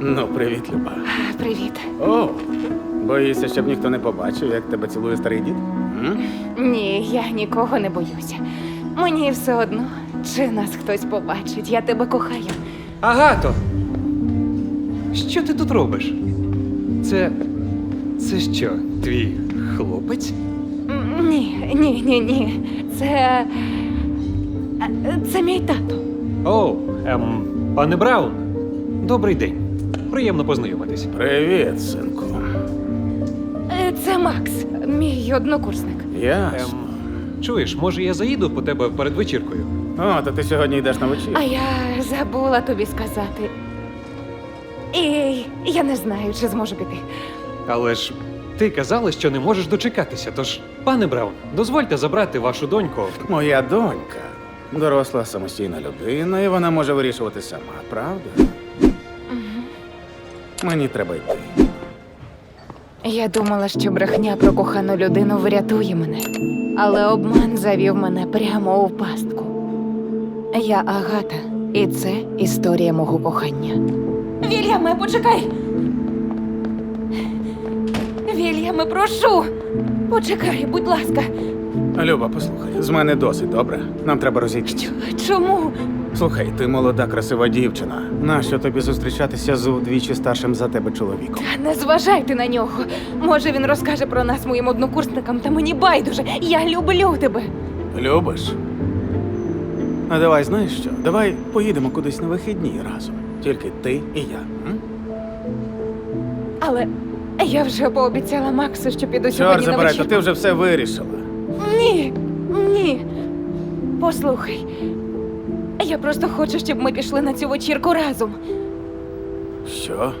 Ну, привіт, Люба. Привіт. О, боїшся, щоб ніхто не побачив, як тебе цілує старий дід? М? Ні, я нікого не боюся. Мені все одно, чи нас хтось побачить. Я тебе кохаю. Агато! Що ти тут робиш? Це. Це що, твій хлопець? Ні, ні, ні. Це. е, Це мій тато. О, ем, пане Браун. Добрий день. Приємно познайомитись. Привіт, синку. Е, Це Макс, мій однокурсник. Ясно. Ем, чуєш, може я заїду по тебе перед вечіркою? О, то ти сьогодні йдеш на А я забула тобі сказати. І я не знаю, чи зможу піти. Але ж ти казала, що не можеш дочекатися. Тож, пане Браун, дозвольте забрати вашу доньку. Моя донька доросла самостійна людина, і вона може вирішувати сама, правда? Мені треба йти. Я думала, що брехня про кохану людину врятує мене, але обман завів мене прямо у пастку. Я Агата, і це історія мого кохання. Вільяме, почекай! Вільяме, прошу! Почекай, будь ласка. Люба, послухай, з мене досить добре. Нам треба розійтися. Чому? Слухай, ти молода, красива дівчина. Нащо тобі зустрічатися з удвічі старшим за тебе чоловіком? Та не зважайте на нього. Може, він розкаже про нас моїм однокурсникам, та мені байдуже. Я люблю тебе. Любиш? А давай знаєш що? Давай поїдемо кудись на вихідні разом. Тільки ти і я. М? Але я вже пообіцяла Максу, що піду Чорт сьогодні на забирай, то вечірку. ти вже все вирішила. Ні, ні. Послухай. Я просто хочу, щоб ми пішли на цю вечірку разом. Що?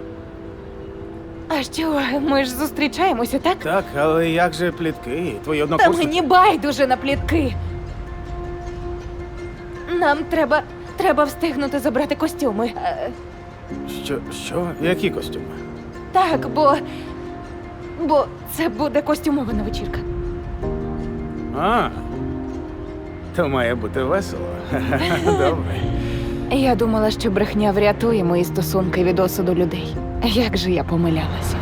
А що, ми ж зустрічаємося, так? Так, але як же плітки? Твої Та однокурсники? мені байдуже на плітки. Нам треба. треба встигнути забрати костюми. Е, Що? Що? Які костюми? так, бо. Бо це буде костюмована вечірка. А. То має бути весело. Добре. Я думала, що брехня врятує мої стосунки від осуду людей. Як же я помилялася.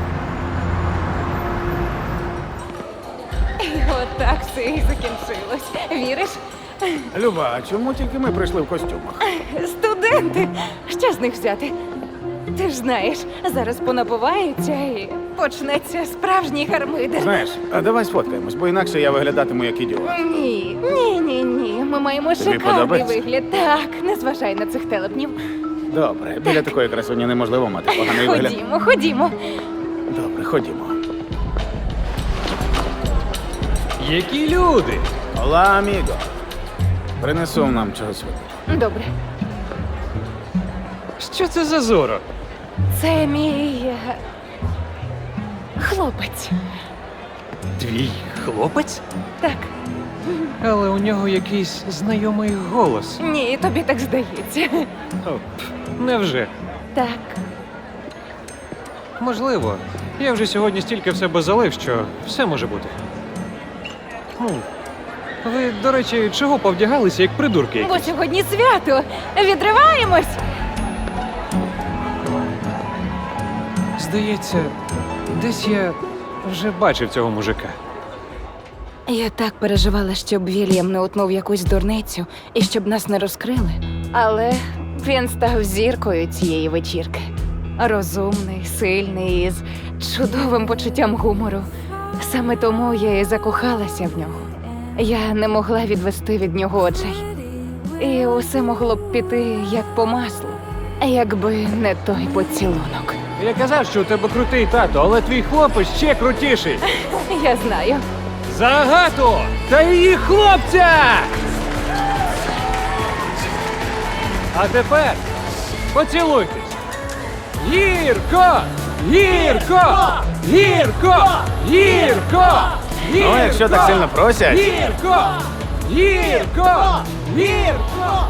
І отак все і закінчилось. Віриш? Люба, а чому тільки ми прийшли в костюмах? Студенти! Що з них взяти? Ти ж знаєш, зараз понабуваються і почнеться справжній гармидер. Знаєш, а давай сфоткаємось, бо інакше я виглядатиму як ідіот. Ні, ні, ні, ні. Ми маємо Тобі шикарний подобається? вигляд. Так, не зважай на цих телепнів. Добре, біля такої красуні неможливо мати поганий вигляд. Ходімо, ходімо. Добре, ходімо. Які люди! Ола, аміго. Принесу нам чогось випити. Добре. Що це за зоро? Це мій е, хлопець. Твій хлопець? Так, Але у нього якийсь знайомий голос. ні, тобі так здається. О, пф, невже? Так. Можливо. Я вже сьогодні стільки в себе залив, що все може бути. Хм. Ви, до речі, чого повдягалися, як придурки? Бо сьогодні свято. Відриваємось. Здається, десь я вже бачив цього мужика. Я так переживала, щоб Вільям не утнув якусь дурницю і щоб нас не розкрили. Але він став зіркою цієї вечірки. Розумний, сильний, із чудовим почуттям гумору. Саме тому я і закохалася в нього. Я не могла відвести від нього очей. І усе могло б піти як по маслу, якби не той поцілунок. Я казав, що у тебе крутий тато, але твій хлопець ще крутіший. Я знаю. За Агату та її хлопця! А тепер поцілуйтесь. Гірко! Гірко! Гірко! Гірко! Ну, якщо так сильно просять. Гірко! Гірко! Гірко!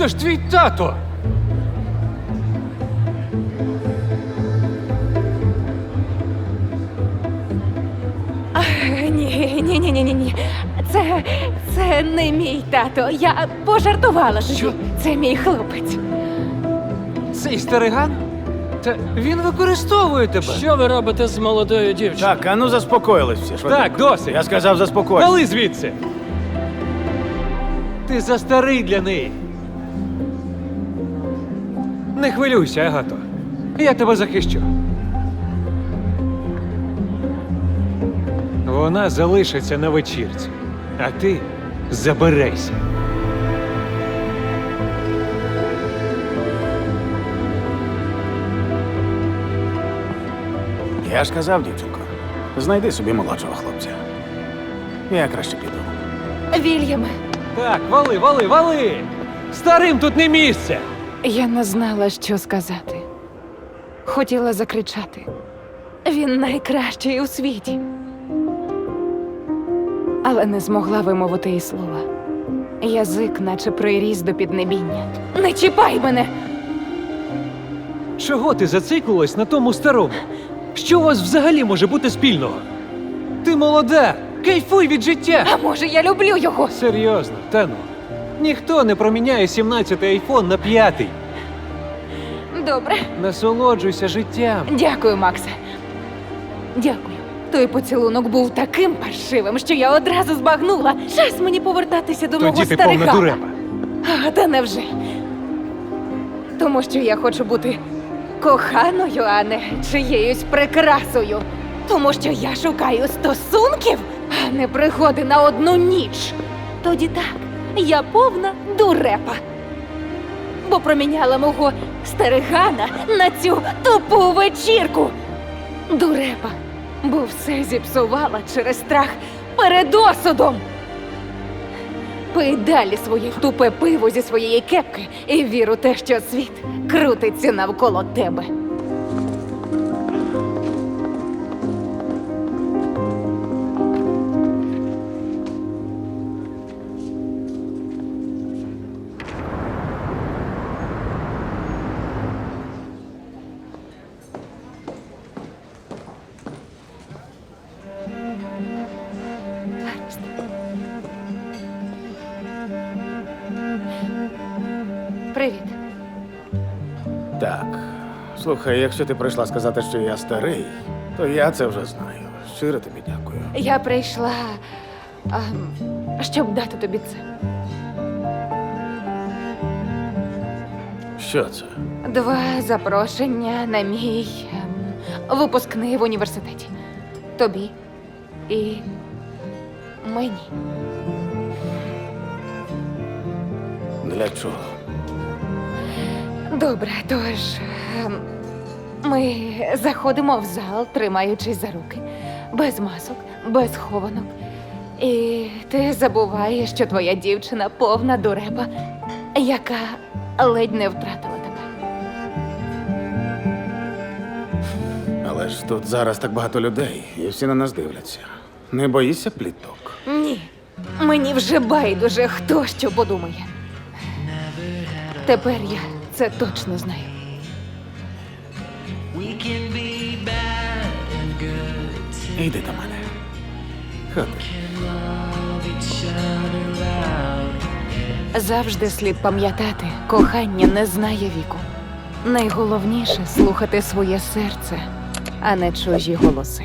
Це ж твій тато! Ні, ні, ні, ні, ні, ні. Це, це не мій тато. Я пожартувала. Що? Це мій хлопець. Цей стариган? Та він використовує тебе. Що ви робите з молодою дівчиною? Так, а ну заспокоїлись всі. швиденько. Так, досить. Я сказав заспокоїтесь. Вали звідси! Ти за старий для неї. Не хвилюйся, Агато. Я тебе захищу. Вона залишиться на вечірці, а ти заберейся. Я ж казав, дівчинко, знайди собі молодшого хлопця. Я краще піду. Вільяме, Так, вали, вали, вали! Старим тут не місце! я не знала, що сказати. Хотіла закричати. Він найкращий у світі. Але не змогла вимовити і слова. Язик, наче приріс до піднебіння. Не чіпай мене! Чого ти зациклилась на тому старому? Що у вас взагалі може бути спільного? Ти молода! Кайфуй від життя! А може, я люблю його? Серйозно, та ну. Ніхто не проміняє 17-й айфон на п'ятий. Добре. Насолоджуйся життям. Дякую, Максе. Дякую. Той поцілунок був таким паршивим, що я одразу збагнула. Час мені повертатися до мого Тоді ти повна дурепа. А, та невже? Тому що я хочу бути коханою, а не чиєюсь прикрасою. Тому що я шукаю стосунків, а не пригоди на одну ніч. Тоді так, я повна дурепа. Бо проміняла мого старигана на цю тупу вечірку. Дурепа, бо все зіпсувала через страх перед осудом. Пий далі своє тупе пиво зі своєї кепки і вір у те, що світ крутиться навколо тебе. Слухай, якщо ти прийшла сказати, що я старий, то я це вже знаю. Щиро тобі дякую. Я прийшла, а, щоб дати тобі це. Що це? Два запрошення на мій ем, випускний в університеті. Тобі і мені. Для чого? Добре, тож ем, ми заходимо в зал, тримаючись за руки, без масок, без хованок. І ти забуваєш, що твоя дівчина повна дурепа, яка ледь не втратила тебе. Але ж тут зараз так багато людей, і всі на нас дивляться. Не боїшся пліток? Ні, мені вже байдуже, хто що подумає. Тепер я це точно знаю. Йди до мене. Ходи. Завжди слід пам'ятати, кохання не знає віку. Найголовніше слухати своє серце, а не чужі голоси.